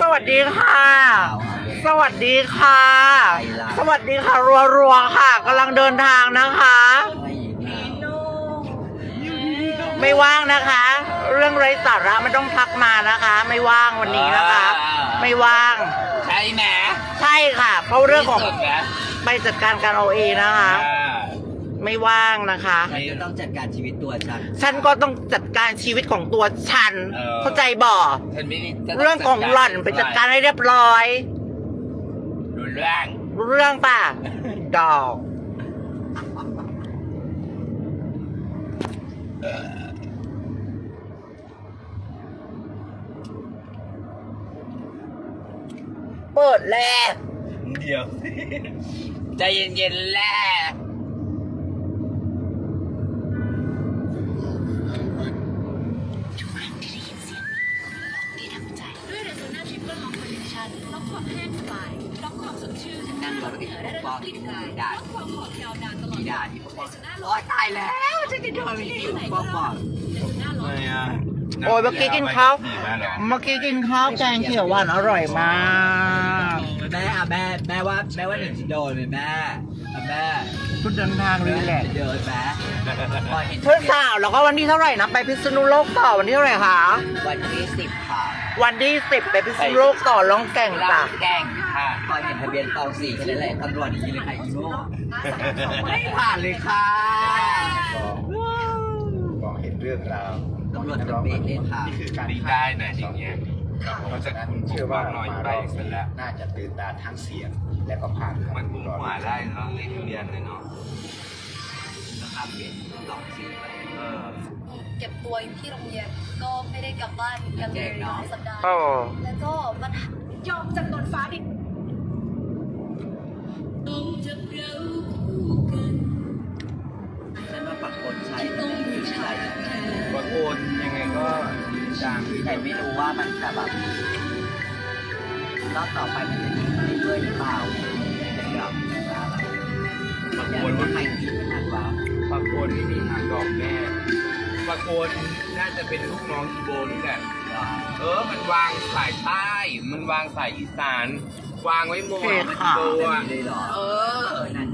สวัสดีค่ะ สวัสดีค่ะ สวัสดีค่ะ รัวๆค่ะกำลังเดินทางนะคะ ไม่ว่างนะคะ เรื่องไร้สาระมันต้องทักมานะคะ ไม่ว่างวันนี้นะคะ ไม่ว่าง ใช่ไหมใช่ค่ะ เพราะเรื่องของที่สุดนะไปจัดการการเอาเองนะคะอ่า ไม่ว่างนะคะ ฉันจะต้องจัดการชีวิตตัวฉัน ฉันก็ต้องจัดการชีวิตของตัวฉันเข้าใจบ่ฉันไม่ได้จะเรื่องของหล่อนไปจัดการให้เรียบร้อย รุนแรงเรื่องป่ะ ดอก เปิดแล้ว เดียว ใจเย็นๆแหละ นเนคชั่นล็อกความแห้งสบายล็อกความสดชื่นนั่งรถติดปกป้องกลิ่นกายด่าล็อกความหอมยาวนานตลอดมีด่าที่ปกป้องเรโซนาโอ๊ยตายแล้วฉันจะโดนมีที่ปกป้องเรโซนาล็อกโอ้ยเมื่อกี้กินข้าวเมื่อกี้กินข้าวแกงเขียวหวานอร่อยมาก แม่อะแม่แม่ว่าแม่ว่าหนึ่งจะโดนไหมแม่อะแม่ชุดเดินทางรีแลกซ์จะเดินไหมพอเห็นเพื่อนสาวแล้วก็วันที่เท่าไหร่นะไปพิษณุโลกต่อวันที่เท่าไหร่คะวันที่สิบค่ะวันที่สิบไปพิษณุโลกต่อลองแก่งเราจ้ะ แกล้งค่ะพอเห็นทะเบียนตองสี่แค่นั้นแหละตำรวจอย่างนี้เลยค่ะอีโม่ไม่ผ่านเลยค่ะมองเห็นเรื่องราวตำรวจจะเบรกเลยค่ะ นี่คือการดีได้นะอย่างเงี้ย เพราะฉะนั้นเชื่อว่าน้อยไปเสร็จแล้วน่าจะตื่นตาทั้งเสียงและก็ผ่านมันกุมหัวได้เนาะเลขทะเบียนเลยเนาะนะครับเปลี่ยนตองสี่ไปเออเก็บตัวอยู่ที่โรงเรียนก็ไม่ได้กลับบ้านกันเลยหลายสัปดาห์โอ้แล้วก็มันยอมจาก ดังแต่ไม่รู้ว่ามันจะแบบรอบต่อไปมันจะดีไปเรื่อยหรือเปล่าเป็นแบบอะไรบางแต่คนว่าใครคิดขนาดว่าบางคนไม่มีทางดอกแม่บางคนน่าจะเป็นลูกน้องอีโบนี่แหละ เออ มันวางสายใต้ มันวางสายอีสาน วางไว้หมดโอเคมันค่ะโบอะเลยเหรอเออนั่น